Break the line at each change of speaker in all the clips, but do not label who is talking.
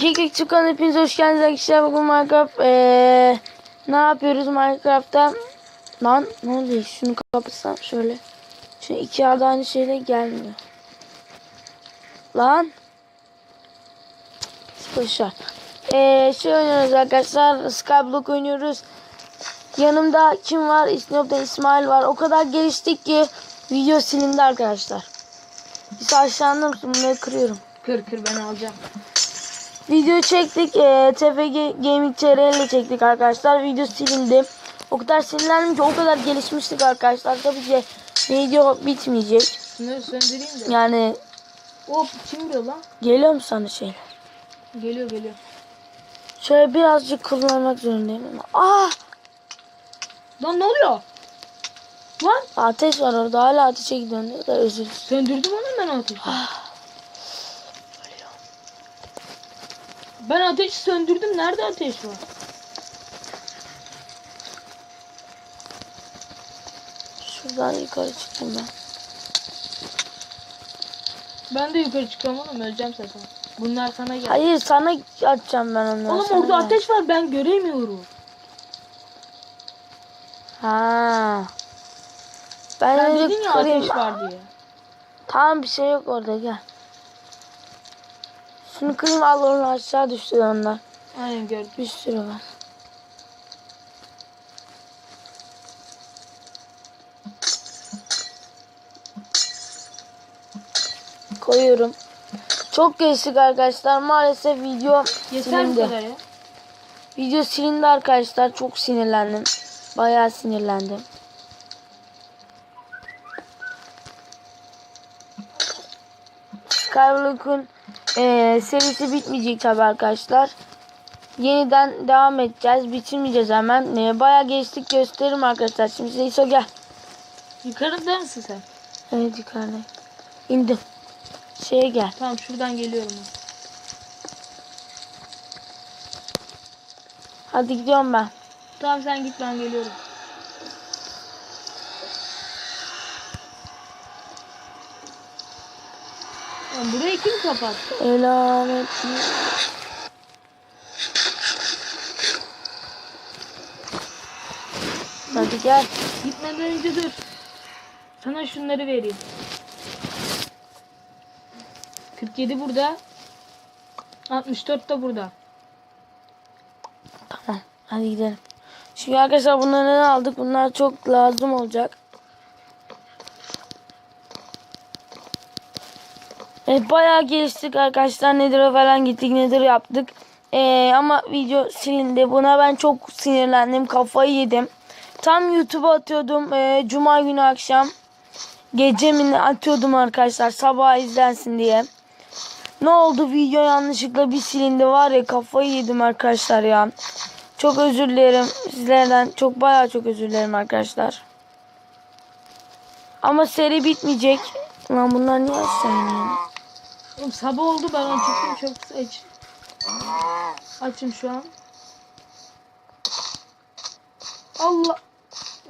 Kekik Çıkan hepiniz hoş geldiniz arkadaşlar. Bugün Minecraft ee, ne yapıyoruz Minecraft'ta? Lan ne oluyor? Şunu kapatsam şöyle. Şu iki adı aynı şeyle gelmiyor. Lan. Boşver. Ee, şey oynuyoruz arkadaşlar. Skyblock oynuyoruz. Yanımda kim var? İsnop'ta İsmail var. O kadar geliştik ki video silindi arkadaşlar. Biz aşağıda mısın? Bunları kırıyorum.
Kır kır ben alacağım.
Video çektik. E, TFG Gaming TR ile çektik arkadaşlar. Video silindi. O kadar sinirlendim ki o kadar gelişmiştik arkadaşlar. Tabii ki video bitmeyecek.
Şunları söndüreyim de.
Yani
Hop kim diyor lan?
geliyor mu sana şeyler?
Geliyor geliyor.
Şöyle birazcık kullanmak zorundayım ama. Ah!
Lan ne oluyor? Lan
Ateş var orada. Hala ateşe gidiyor. Ne kadar özür
söndürdüm onu ben ateşi. Ben ateşi söndürdüm. Nerede ateş var?
Şuradan yukarı çıktım ben.
Ben de yukarı çıkıyorum oğlum öleceğim zaten. Bunlar sana gel.
Hayır sana atacağım ben onları.
Oğlum orada
gel.
ateş var ben göremiyorum.
Ha. Ben önce
dedin ya ateş var diye.
Tamam bir şey yok orada gel. Al onu aşağı düştü onlar.
Aynen gördüm.
Bir sürü var. Koyuyorum. Çok geçtik arkadaşlar. Maalesef video
Yeter
silindi.
kadar ya.
Video silindi arkadaşlar. Çok sinirlendim. Bayağı sinirlendim. Skyblock'un eee serisi bitmeyecek tabi arkadaşlar. Yeniden devam edeceğiz. Bitirmeyeceğiz hemen. Eee, bayağı geçtik gösteririm arkadaşlar. Şimdi size İso gel.
Yukarıda mısın sen?
Evet yukarıdayım. İndim. Şeye gel.
Tamam şuradan geliyorum.
Hadi gidiyorum ben.
Tamam sen git ben geliyorum. Lan burayı kim kapattı?
Elamet. Hadi gel.
Gitmeden önce dur. Sana şunları vereyim. 47 burada. 64 da burada.
Tamam. Hadi gidelim. Şimdi arkadaşlar bunları aldık? Bunlar çok lazım olacak. Evet bayağı geliştik arkadaşlar. Nedir'e falan gittik. Nedir yaptık. Ee, ama video silindi. Buna ben çok sinirlendim. Kafayı yedim. Tam YouTube'a atıyordum. ee, Cuma günü akşam. Gece atıyordum arkadaşlar. Sabah izlensin diye. Ne oldu? Video yanlışlıkla bir silindi var ya kafayı yedim arkadaşlar ya. Çok özür dilerim sizlerden. Çok bayağı çok özür dilerim arkadaşlar. Ama seri bitmeyecek. Lan bunlar niye iniyor?
Oğlum sabah oldu ben açıktım çok aç. Açım şu an. Allah.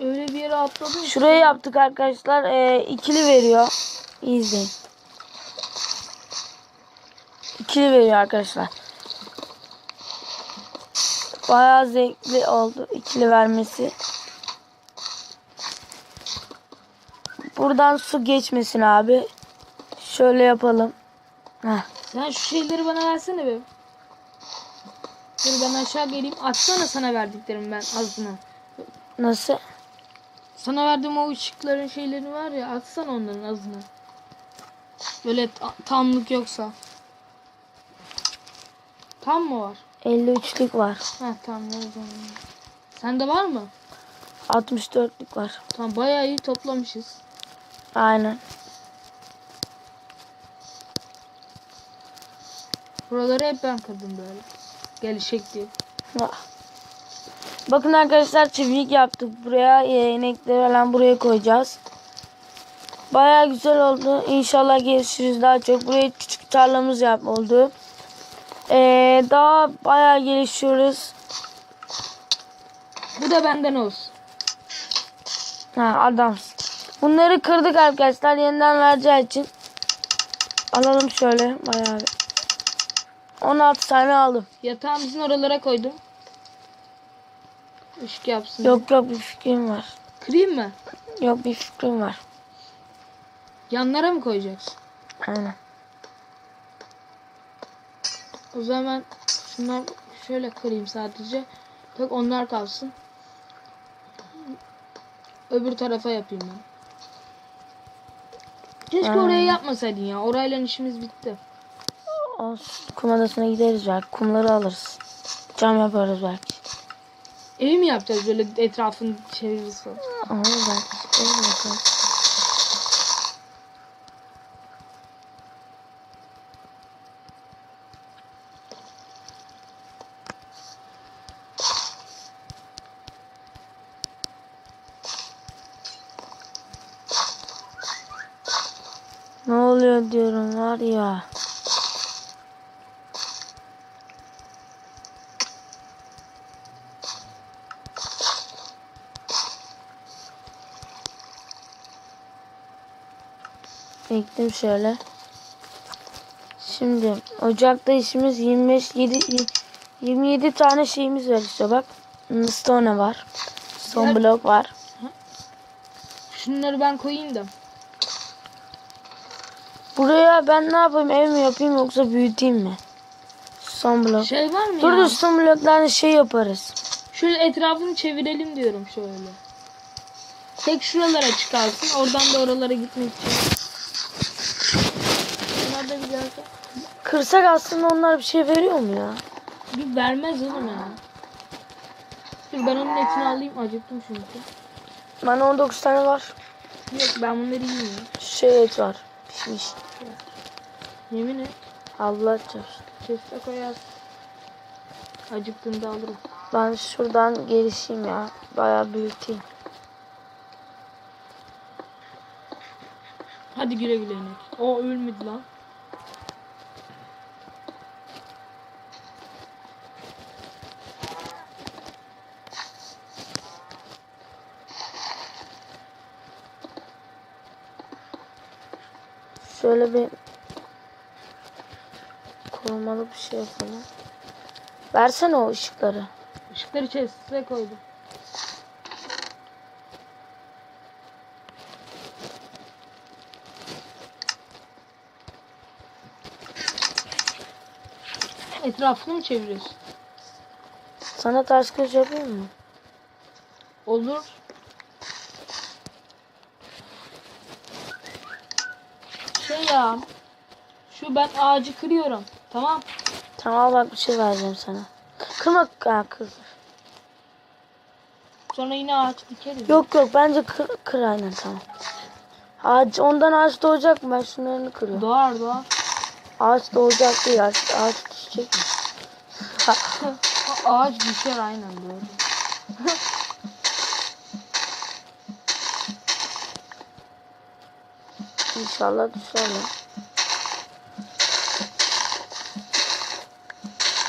Öyle bir yere atladım.
Şuraya yaptık arkadaşlar. Ee, ikili veriyor. İyi izleyin. İkili veriyor arkadaşlar. Bayağı zevkli oldu ikili vermesi. Buradan su geçmesin abi. Şöyle yapalım. Heh.
Sen şu şeyleri bana versene be. Dur ben aşağı geleyim. Açsana sana verdiklerim ben azını.
Nasıl?
Sana verdiğim o ışıkların şeyleri var ya atsana onların azını. Böyle ta- tamlık yoksa. Tam mı var?
53'lük var.
Heh tamam ne o zaman. Sende var mı?
64'lük var.
Tamam bayağı iyi toplamışız.
Aynen.
Buraları hep ben kırdım böyle. Gelişek diye.
Ah. Bakın arkadaşlar çiftlik yaptık. Buraya e, inekleri falan buraya koyacağız. Baya güzel oldu. İnşallah gelişiriz daha çok. Buraya küçük tarlamız yap oldu. Ee, daha baya gelişiyoruz.
Bu da benden olsun.
Ha adamsın. Bunları kırdık arkadaşlar yeniden vereceği için. Alalım şöyle bayağı bir. 16 tane aldım.
Yatağımızın oralara koydum. Işık yapsın.
Yok yok bir fikrim var.
Kırayım mı?
Yok bir fikrim var.
Yanlara mı koyacaksın?
Aynen.
O zaman şunlar şöyle kırayım sadece. Tek onlar kalsın. Öbür tarafa yapayım ben. Keşke
Hmm.
oraya yapmasaydın ya. Orayla işimiz bitti.
O kum adasına gideriz belki. Kumları alırız. Cam yaparız belki.
Evi mi yapacağız böyle etrafını çeviririz falan.
Ama belki. Öyle bakalım. Ne oluyor diyorum var ya. Ektim şöyle. Şimdi ocakta işimiz 25 7 27 tane şeyimiz var işte bak. Stone var. Son
Diğer-
blok var.
Şunları ben koyayım da.
Buraya ben ne yapayım ev mi yapayım yoksa büyüteyim mi? Son blok.
Şey var mı
Dur
ya?
dur son bloklarla şey yaparız.
Şöyle etrafını çevirelim diyorum şöyle. Tek şuralara çıkarsın. Oradan da oralara gitmek için. Bunlar da bir gelse.
Kırsak aslında onlar bir şey veriyor mu ya?
Bir vermez oğlum ya. Dur ben onun etini alayım. Acıktım çünkü.
Bende 19 tane var.
Yok ben bunları yiyeyim.
Şey et var. Pişmiş.
Yemin et.
Allah çarpsın.
Chest'e koyarsın. Acıktığında alırım.
Ben şuradan gelişeyim ya. Bayağı büyüteyim.
Hadi güle güle inek. O ölmedi lan.
Şöyle bir korumalı bir şey yapalım. Versene o ışıkları.
Işıkları chest'e koydum. Etrafını mı çeviriyorsun?
Sana ters köşe yapayım mı?
Olur. Ya. Şu ben ağacı kırıyorum. Tamam.
Tamam bak bir şey vereceğim sana. Kırma ha, kır.
Sonra yine ağaç dikeriz.
Yok yok bence kır, kır aynen tamam. Ağaç, ondan ağaç doğacak mı? Ben şunlarını kırıyorum.
Doğar doğar.
Ağaç doğacak değil ağaç, ağaç düşecek mi?
Ağaç düşer aynen doğru.
İnşallah düşer.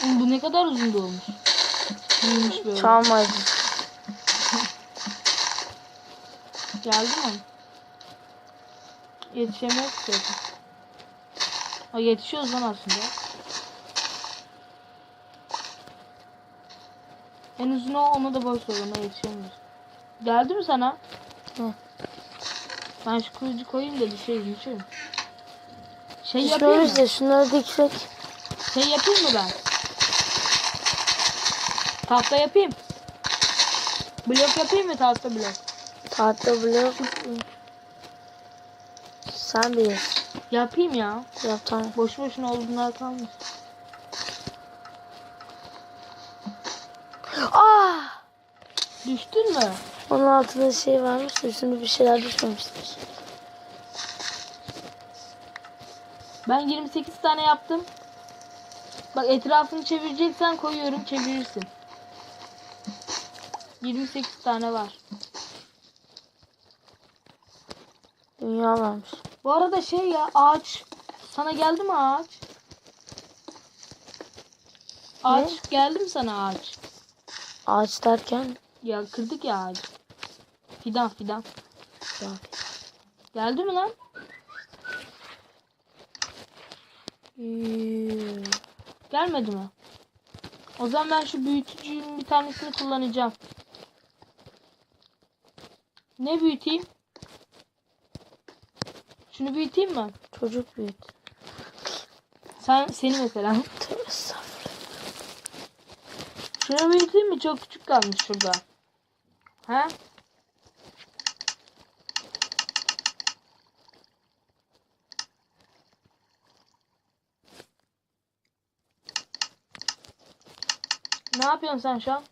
Oğlum bu ne kadar uzun olmuş. Büyümüş böyle.
Ağacı.
Geldi mi? Yetişemez ki. Ha yetişiyoruz lan aslında. En uzun o onu da boş ver ona yetişemiyoruz. Geldi mi sana?
Hı.
Ben şu kılıcı koyayım da düşeyim düşeyim. Şey yapayım
Düşmemiş
mı?
de şunları diksek.
Şey yapayım mı ben? Tahta yapayım. Blok yapayım mı tahta blok?
Tahta blok. Sen bilirsin.
Yapayım ya.
Yap tamam.
Boş boşuna olduğunlar kalmış.
Ah!
Düştün mü?
Onun altında şey varmış üstünde bir şeyler düşmemiştir.
Ben 28 tane yaptım. Bak etrafını çevireceksen koyuyorum çevirirsin. 28 tane var.
Dünya varmış.
Bu arada şey ya ağaç. Sana geldi mi ağaç? Ağaç geldi mi sana ağaç?
Ağaç derken
Ya kırdık ya ağacı. Fidan fidan.
ya,
Geldi mi lan?
Yuh.
Gelmedi mi? O zaman ben şu büyütücünün bir tanesini kullanacağım. Ne büyüteyim? Şunu büyüteyim mi?
Çocuk büyüt.
Sen seni mesela. Şunu büyüteyim mi? Çok küçük kalmış şurada. He? Ne yapıyorsun sen şu an?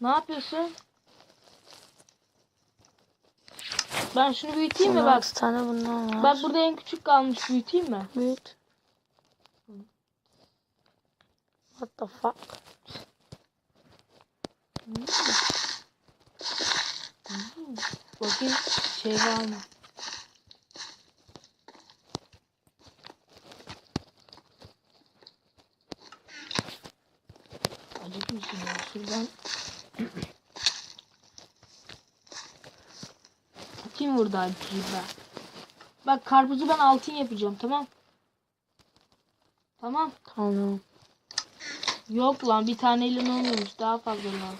Ne yapıyorsun? Ben şunu büyüteyim mi bak?
16 tane bundan var.
Bak burada en küçük kalmış büyüteyim mi?
Büyüt. What the fuck?
Bakayım şey var mı? Acıkmışım ya şuradan. Kim vurdu acıyı? Bak karpuzu ben altın yapacağım tamam. Tamam.
Tamam.
Yok lan bir taneyle ne olmuyormuş daha fazla lazım.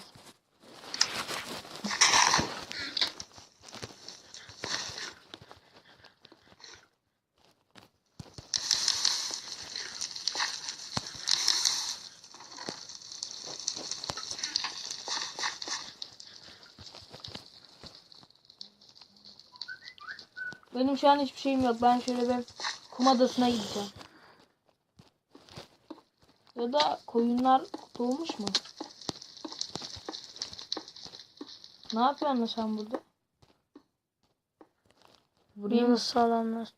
Benim şu an hiçbir şeyim yok. Ben şöyle bir kum adasına gideceğim. Ya da koyunlar doğmuş mu? Ne yapıyorsun sen burada? Vurayım mı?
Sağlamlar.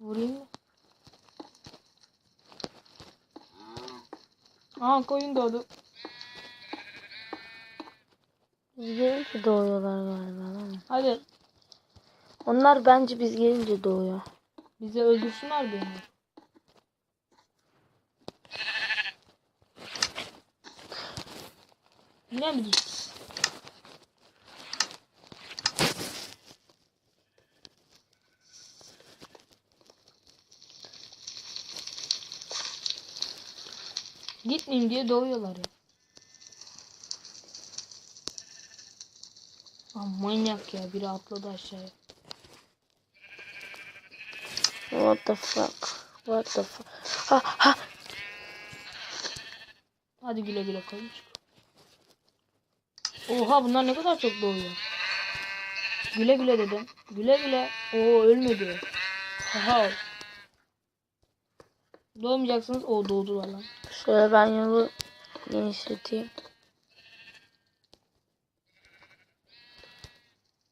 Vurayım mı? Aa koyun doğdu.
Biz gelince doğuyorlar galiba değil mi?
Hadi
Onlar bence biz gelince doğuyor.
bizi öldürsünler beni. Mi düştü? Gitmeyeyim diye doğuyorlar ya. Aa, manyak ya biri atladı aşağıya.
What the fuck? What the fuck? Ha ha.
Hadi güle güle koymuş. Oha bunlar ne kadar çok doğuyor. Güle güle dedim. Güle güle. Oo ölmedi. Aha. Doğmayacaksınız. O doğdular lan.
Şöyle ben yolu genişleteyim.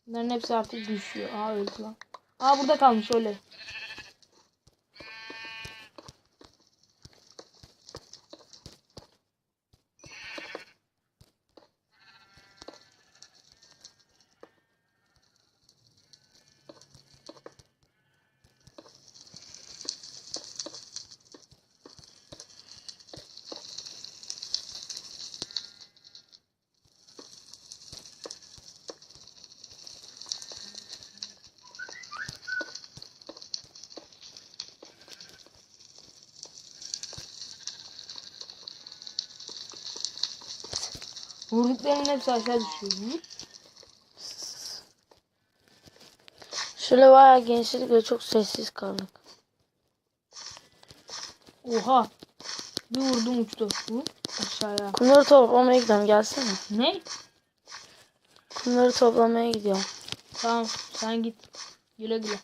Bunların hepsi artık düşüyor. Aa öldü lan. Aa burada kalmış öyle. Vurduklarının hepsi aşağı düşüyor.
Şöyle bayağı genişledik ve çok sessiz kaldık.
Oha. Bir vurdum uçtu. Hı? Aşağıya.
Kumları toplamaya gidiyorum gelsene.
Ne?
Kumları toplamaya gidiyorum.
Tamam sen git. Güle güle.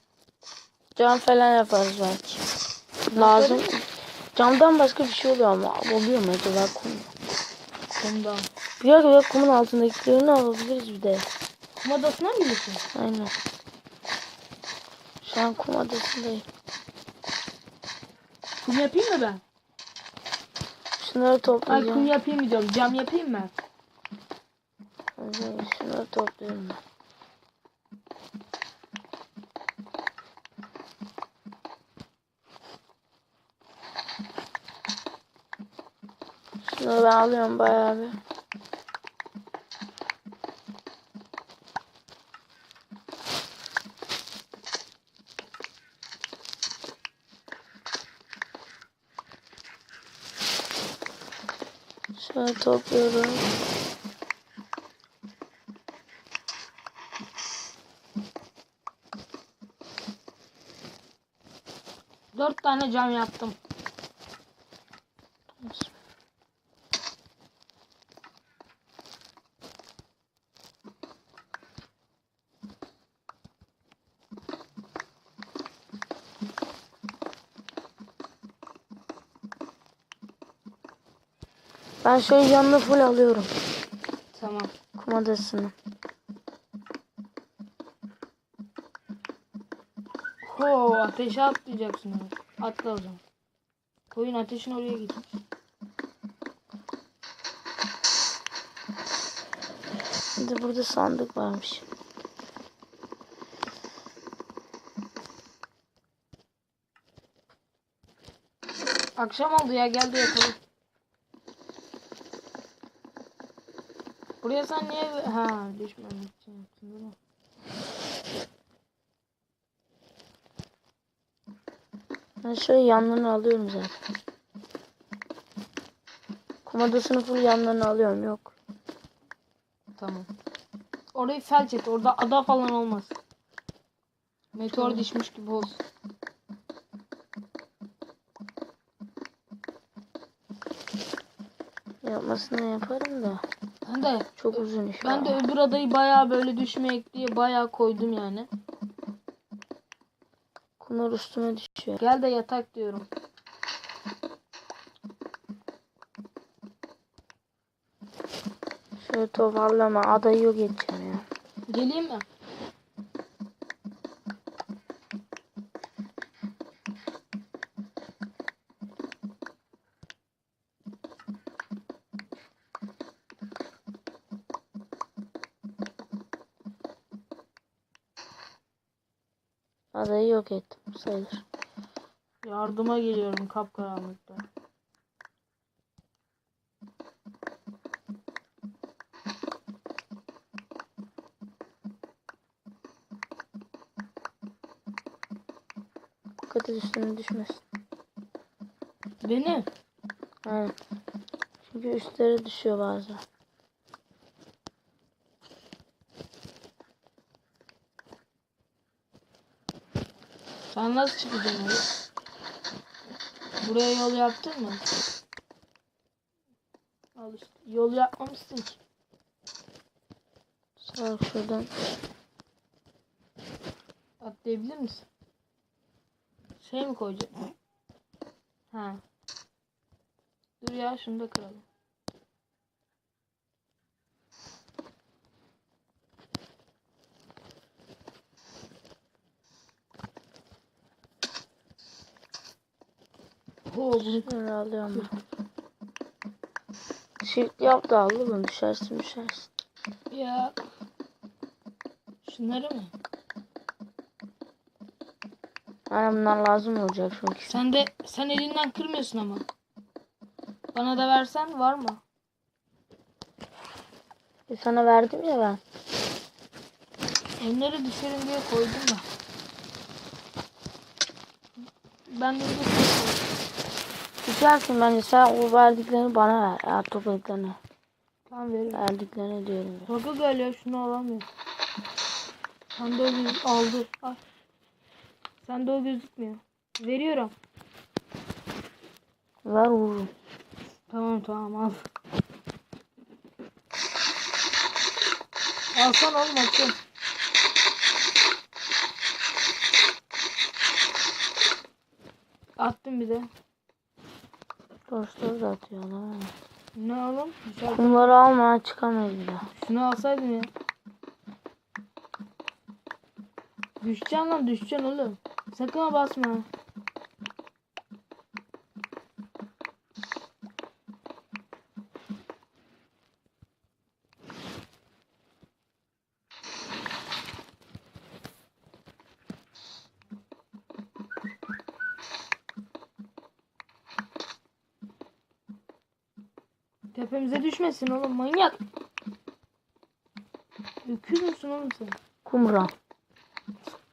Cam falan yaparız belki. Lazım. Camdan başka bir şey oluyor ama oluyor mu acaba kum?
Biliyor
ki bak kumun altındakilerini alabiliriz bir de.
Kum adasına mı gidiyorsun?
Aynen. Şu an kum adasındayım.
Kum yapayım mı ben?
Şunları
Ay
toplayacağım.
kum yapayım mı diyorum. Cam yapayım mı?
Aynen, Şunları topluyorum ben. Şunları ben alıyorum bayağı bir. Topluyorum.
Dört tane cam yaptım.
Ben şöyle yanına full alıyorum.
Tamam.
Kumandasını.
Ho ateşe atlayacaksın onu. Atla o zaman. Koyun ateşin oraya gitmiş.
De burada sandık varmış.
Akşam oldu ya geldi yatalım. Buraya sen niye... Ha düşmemek için yaptın değil mi?
Ben şöyle yanlarını alıyorum zaten. Kumandasını full yanlarını alıyorum. Yok.
Tamam. Orayı felç et. Orada ada falan olmaz. Meteor düşmüş gibi olsun.
Yapmasını yaparım da.
Ben de
Çok uzun iş
ben de öbür adayı bayağı böyle düşmeyek diye bayağı koydum yani.
Kumlar üstüme düşüyor.
Gel de yatak diyorum.
Şöyle toparlama. Adayı yok edeceğim ya.
Geleyim mi?
Adayı yok ettim sayılır.
Yardıma geliyorum kapkaranlıkta.
Dikkat et üstüne düşmesin.
Beni
Aynen. Çünkü üstlere düşüyor bazen.
Sen nasıl çıkacaksın oraya? Buraya yol yaptın mı? Al işte. Yol yapmamışsın ki.
Sağ şuradan.
Atlayabilir misin? Şey mi koyacaksın? Ha. Dur ya şunu da kıralım. Oo bunu
Şöyle alıyorum. Shift yap da al oğlum. Düşersin düşersin.
ya. Şunları mı?
Aynen bunlar lazım olacak çünkü.
Sen de sen elinden kırmıyorsun ama. Bana da versen var mı?
E sana verdim ya ben.
Onları düşerim diye koydum da. Ben de bir de
Düşersin bence sen o verdiklerini bana ver. Ya topladıklarını.
Tamam veririm.
Verdiklerini diyorum.
Baka gel ya şunu alamıyorum. Sen de o göz aldı. Ay. Sen de o gözükmüyor. Veriyorum.
Ver vururum.
Tamam tamam al. Alsan oğlum atıyorum. Attım bir de.
Dostları da atıyor lan.
Ne oğlum? Güzel.
Kumları alma çıkamayız bir daha.
Şunu alsaydın ya. Düşeceksin lan düşeceksin oğlum. Sakın basma. Tepemize düşmesin oğlum manyak. Öküz müsün oğlum sen?
Kumra.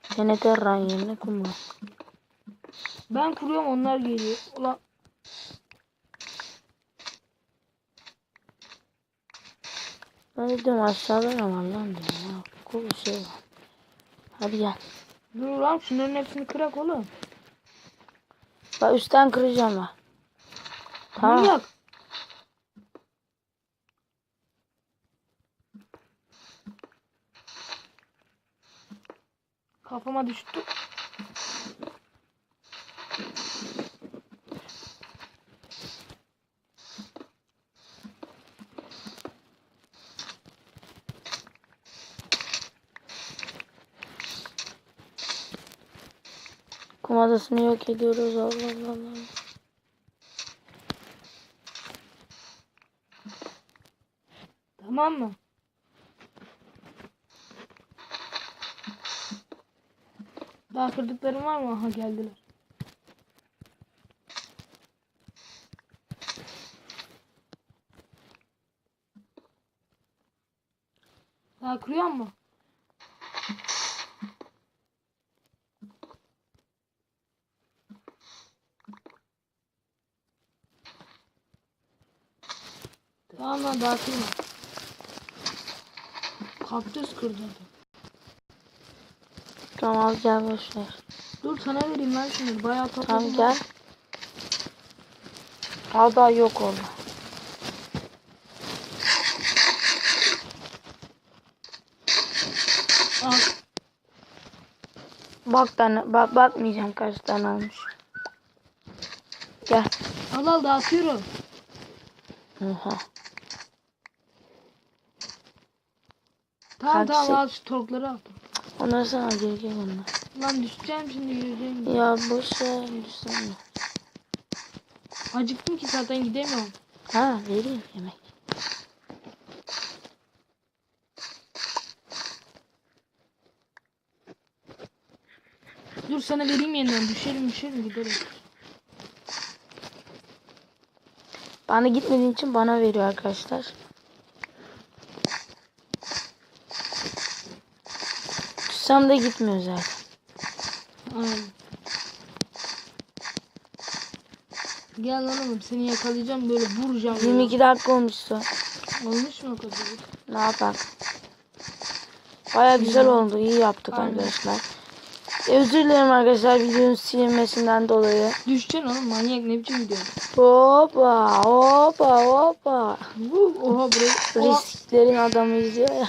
TNT ran yerine kumra.
Ben kuruyorum onlar geliyor. Ulan
Ben de diyorum aşağıda ne var lan diyorum ya. Kul bir şey var. Hadi gel.
dur lan şunların hepsini kırak oğlum.
Bak üstten kıracağım ben. Tamam.
Manyak. Kafama düştü.
Kum adasını yok ediyoruz. Allah Allah.
Tamam mı? Daha kırdıklarım var mı? Aha geldiler. Daha kırıyor mu? Tamam lan daha kırma. Kaktüs kırdı adam.
Tamam al gel boş ver.
Dur sana vereyim ben şimdi. Bayağı topladım.
Tamam gel. Al daha yok oldu.
Al.
Bak tane bak bakmayacağım kaç tane almış. Gel.
Al al dağıtıyorum.
Oha.
Tamam
Kaç
tamam
şey-
al şu tavukları al.
Onları sana geri gel onlar.
Lan düşeceğim şimdi yürüyeceğim.
Ya boş ver lütfen.
Acıktım ki zaten gidemiyorum.
Ha vereyim yemek.
Dur sana vereyim yeniden. Düşerim düşerim giderim.
Bana gitmediğin için bana veriyor arkadaşlar. Tutsam da gitmiyor zaten.
Aynen. Gel lan oğlum seni yakalayacağım böyle vuracağım. böyle.
22 dakika olmuştu.
Olmuş mu o kadar?
Ne yapalım? Baya güzel oldu. iyi yaptık
Aynen.
arkadaşlar. E, özür dilerim arkadaşlar videonun silinmesinden dolayı.
Düşeceksin oğlum manyak ne biçim gidiyor?
Hoppa hoppa hoppa.
Oha burayı.
Risklerin adamı izliyor ya.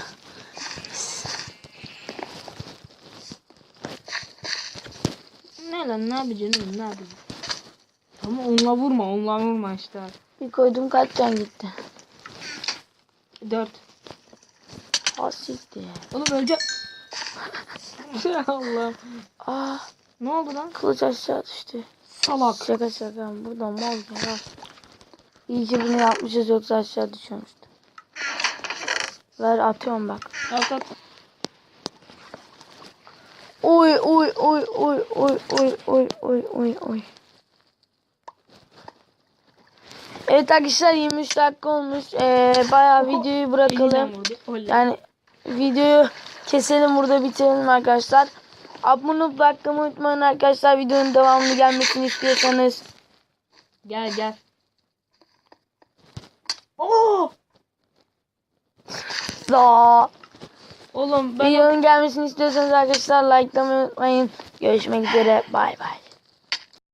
Lan ne yapacaksın oğlum ne yapacaksın? Ama onunla vurma onunla vurma işte.
Bir koydum kaç can gitti.
Dört.
Asikti.
Oğlum. Ya Allah.
Ah
Ne oldu lan?
kılıç aşağı düştü.
Salak.
Şaka şaka buradan mal ya. İyi ki bunu yapmışız yoksa aşağı düşüyormuştu. Ver atıyorum bak.
At at.
Oy oy oy oy oy oy oy oy oy oy. Evet arkadaşlar 23 dakika olmuş. Ee, bayağı videoyu bırakalım. Yani videoyu keselim burada bitirelim arkadaşlar. Abone olup like'lamayı unutmayın arkadaşlar. Videonun devamını gelmesini istiyorsanız.
Gel gel. Oo!
Da.
Oğlum ben
Videonun gelmesini istiyorsanız arkadaşlar like'lamayı unutmayın. Görüşmek üzere. Bay bay.